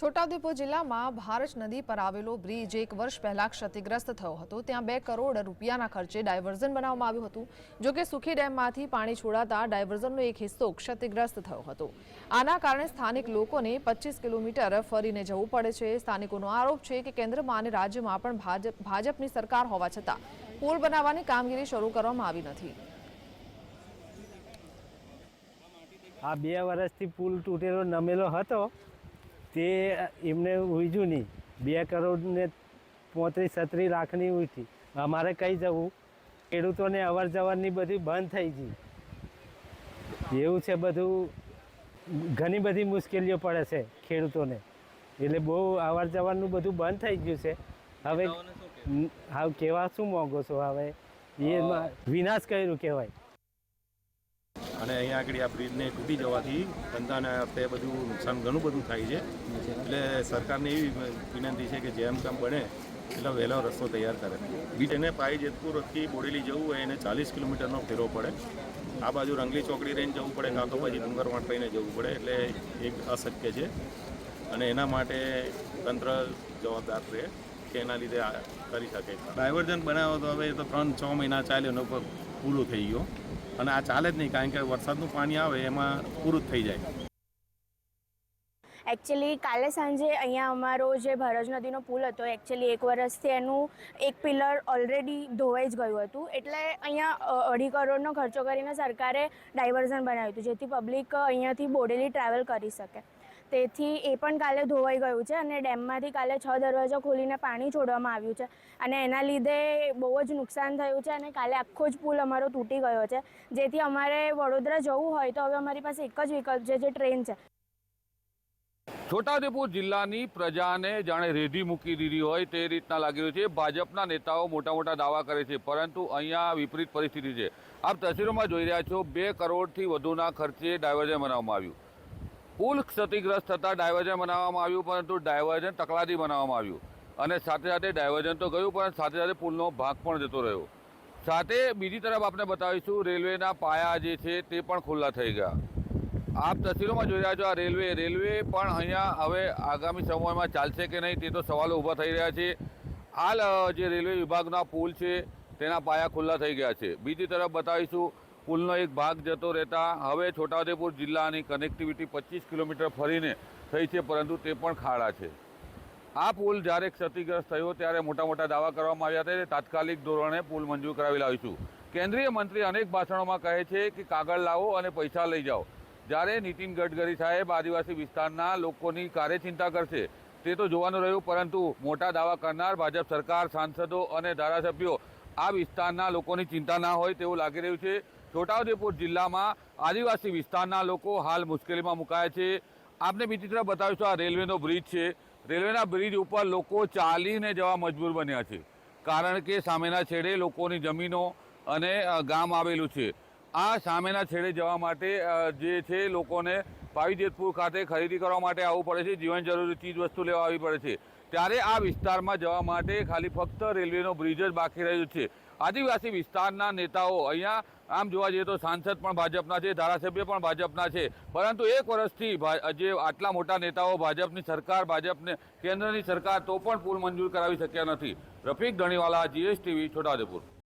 છોટાઉદેપુર જિલ્લામાં ભારત નદી પર આવેલો બ્રિજ એક વર્ષ પહેલા ક્ષતિગ્રસ્ત થયો હતો. ત્યાં બે કરોડ રૂપિયાના ખર્ચે ડાયવર્ઝન બનાવવામાં આવ્યું હતું. જો કે સુખી ડેમમાંથી પાણી છોડાતા ડાયવર્ઝનનો એક હિસ્સો ક્ષતિગ્રસ્ત થયો હતો. આના કારણે સ્થાનિક લોકોને પચીસ કિલોમીટર ફરીને જવું પડે છે. સ્થાનિકોનો આરોપ છે કે કેન્દ્રમાં અને રાજ્યમાં પણ ભાજપ ભાજપની સરકાર હોવા છતાં પુલ બનાવવાની કામગીરી શરૂ કરવામાં આવી નથી. આ બે વર્ષથી પુલ તૂટેલો નમેલો હતો. તે એમને ઉજ્યું નહીં. બે કરોડ ને પોત્રીસ છત્રીસ લાખની ઉઠી અમારે કઈ જવું? ખેડૂતોને અવર જવરની બધી બંધ થઈ ગઈ. એવું છે બધું. ઘણી બધી મુશ્કેલીઓ પડે છે ખેડૂતોને. એટલે બહુ અવર જવરનું બધું બંધ થઈ ગયું છે. હવે હા કેવા શું માગો છો હવે? એમાં વિનાશ કર્યું કહેવાય. અને અહીંયા આગળ આ બ્રિજને તૂટી જવાથી ધંધાને તે બધું નુકસાન ઘણું બધું થાય છે. એટલે સરકારને એવી વિનંતી છે કે જેમ તેમ બને એટલો વહેલો રસ્તો તૈયાર કરે. બીજ એને પાઈ જેતપુરથી બોડેલી જવું હોય એને ચાલીસ કિલોમીટરનો ફેરવો પડે. આ બાજુ રંગલી ચોકડી રહીને જવું પડે કાં તો પછી ડુંગરવાટ થઈને જવું પડે એટલે એક અશક્ય છે. અને એના માટે તંત્ર જવાબદાર રહે કે એના લીધે કરી શકે. ડાયવર્ઝન બનાવો તો હવે તો ત્રણ છ મહિના ચાલ્યો પૂરું થઈ ગયો. અને આ ચાલે જ નહીં, કારણ કે વરસાદનું પાણી આવે, એમાં પૂરું જ થઈ જાય. એકચ્યુઅલી કાલે સાંજે અહીંયા અમારો જે ભરજ નદીનો પુલ હતો એકચ્યુઅલી એક વર્ષથી એનું એક પિલર ઓલરેડી ધોવાઈ જ ગયું હતું. એટલે અહીંયા અઢી કરોડનો ખર્ચો કરીને સરકારે ડાયવર્ઝન બનાવ્યું હતું, જેથી પબ્લિક અહીંયાથી બોડેલી ટ્રાવેલ કરી શકે. તેથી એ પણ કાલે ધોવાઈ ગયું છે અને ડેમમાંથી કાલે છ દરવાજા ખોલીને પાણી છોડવામાં આવ્યું છે. અને એના લીધે બહુ જ નુકસાન થયું છે અને કાલે આખો જ પુલ અમારો તૂટી ગયો છે. જેથી અમારે વડોદરા જવું હોય તો હવે અમારી પાસે એક જ વિકલ્પ છે, જે ટ્રેન છે. છોટાઉદેપુર જિલ્લાની પ્રજાને જાણે રેઢી મૂકી દીધી હોય તે રીતના લાગી રહ્યું છે. ભાજપના નેતાઓ મોટા મોટા દાવા કરે છે, પરંતુ અહીંયા વિપરીત પરિસ્થિતિ છે. આપ તસવીરોમાં જોઈ રહ્યા છો, બે કરોડથી વધુના ખર્ચે ડાયવર્ઝન બનાવવામાં આવ્યું. પુલ ક્ષતિગ્રસ્ત થતાં ડાયવર્ઝન બનાવવામાં આવ્યું, પરંતુ ડાયવર્ઝન તકલાદી બનાવવામાં આવ્યું. અને સાથે સાથે ડાયવર્ઝન તો ગયું, પણ સાથે સાથે પુલનો ભાગ પણ જતો રહ્યો. સાથે બીજી તરફ આપણે બતાવીશું, રેલવેના પાયા જે છે તે પણ ખુલ્લા થઈ ગયા. આપ તસવીરોમાં જોઈ રહ્યા છો આ રેલવે. રેલવે પણ અહીંયા હવે આગામી સમયમાં ચાલશે કે નહીં તે તો સવાલો ઊભા થઈ રહ્યા છે. હાલ જે રેલવે વિભાગના પુલ છે તેના પાયા ખુલ્લા થઈ ગયા છે. બીજી તરફ બતાવીશું, પુલનો એક ભાગ જતો રહેતા હવે છોટાઉદેપુર જિલ્લાની કનેક્ટિવિટી પચીસ કિલોમીટર ફરીને થઈ છે, પરંતુ તે પણ ખાડા છે. આ પુલ જ્યારે ક્ષતિગ્રસ્ત થયો ત્યારે મોટા મોટા દાવા કરવામાં આવ્યા હતા. તાત્કાલિક ધોરણે પુલ મંજૂર કરાવી લાવીશું. કેન્દ્રીય મંત્રી અનેક ભાષણોમાં કહે છે કે કાગળ લાવો અને પૈસા લઈ જાઓ. જ્યારે નીતિન ગડકરી સાહેબ આદિવાસી વિસ્તારના લોકોની કાર્યચિંતા કરશે, તે તો જોવાનું રહ્યું, પરંતુ મોટા દાવા કરનાર ભાજપ સરકાર, સાંસદો અને ધારાસભ્યો આ વિસ્તારના લોકોની ચિંતા ના હોય તેવું લાગી રહ્યું છે. છોટાઉદેપુર જિલ્લામાં આદિવાસી વિસ્તારના લોકો હાલ મુશ્કેલીમાં મુકાયા છે. આપને બીજી તરફ બતાવીશું આ રેલવેનો બ્રિજ છે. રેલવેના બ્રિજ ઉપર લોકો ચાલીને જવા મજબૂર બન્યા છે. કારણ કે સામેના છેડે લોકોની જમીનો અને ગામ આવેલું છે. આ સામેના છેડે જવા માટે જે છે લોકોને પાવીજેતપુર ખાતે ખરીદી કરવા માટે આવવું પડે છે, જીવન જરૂરી ચીજ વસ્તુ લેવા આવવી પડે છે. ત્યારે આ વિસ્તારમાં જવા માટે ખાલી ફક્ત રેલવેનો બ્રિજ જ બાકી રહ્યો છે. આદિવાસી વિસ્તારના નેતાઓ અહીંયા, આમ જોવા જઈએ તો સાંસદ પણ ભાજપના છે, ધારાસભ્ય પણ ભાજપના છે. પરંતુ એક વર્ષથી જે આટલા મોટા નેતાઓ ભાજપની સરકાર, ભાજપને કેન્દ્રની સરકાર તો પણ પુલ મંજૂર કરાવી શક્યા નથી. રફીક ધણીવાલા, જીએસટીવી, છોટાઉદેપુર.